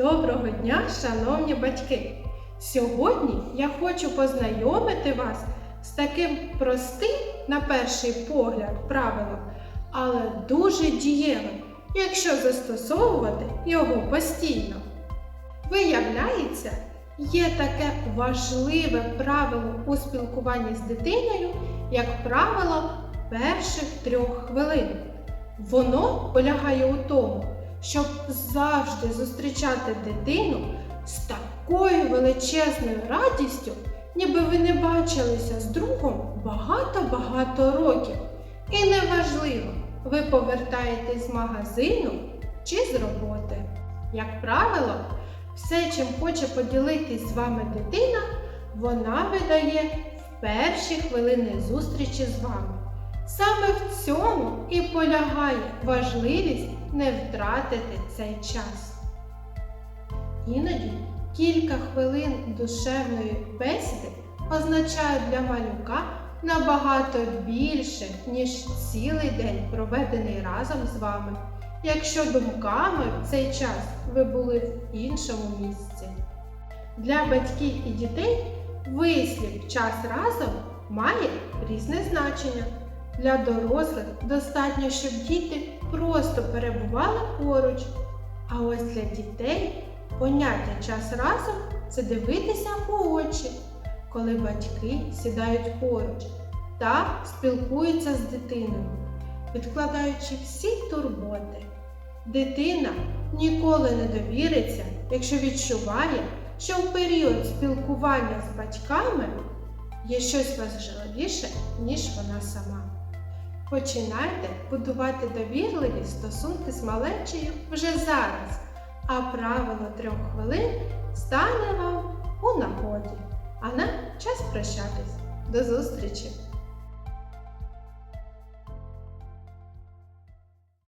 Доброго дня, шановні батьки! Сьогодні я хочу познайомити вас з таким простим, на перший погляд, правилом, але дуже дієвим, якщо застосовувати його постійно. Виявляється, є таке важливе правило у спілкуванні з дитиною, як правило перших трьох хвилин. Воно полягає у тому, щоб завжди зустрічати дитину з такою величезною радістю, ніби ви не бачилися з другом багато-багато років. І неважливо, ви повертаєтесь з магазину чи з роботи. Як правило, все, чим хоче поділитись з вами дитина, вона видає в перші хвилини зустрічі з вами. Саме в цьому і полягає важливість не втратити цей час. Іноді кілька хвилин душевної бесіди означають для малюка набагато більше, ніж цілий день, проведений разом з вами, якщо думками в цей час ви були в іншому місці. Для батьків і дітей вислів час разом має різне значення. Для дорослих достатньо, щоб діти просто перебували поруч. А ось для дітей поняття час разом це дивитися в очі, коли батьки сідають поруч та спілкуються з дитиною, відкладаючи всі турботи. Дитина ніколи не довіриться, якщо відчуває, що в період спілкування з батьками є щось важливіше, ніж вона сама. Починайте будувати довірливі стосунки з малечею вже зараз, а правило трьох хвилин стане вам у нагоді. А нам час прощатись. До зустрічі!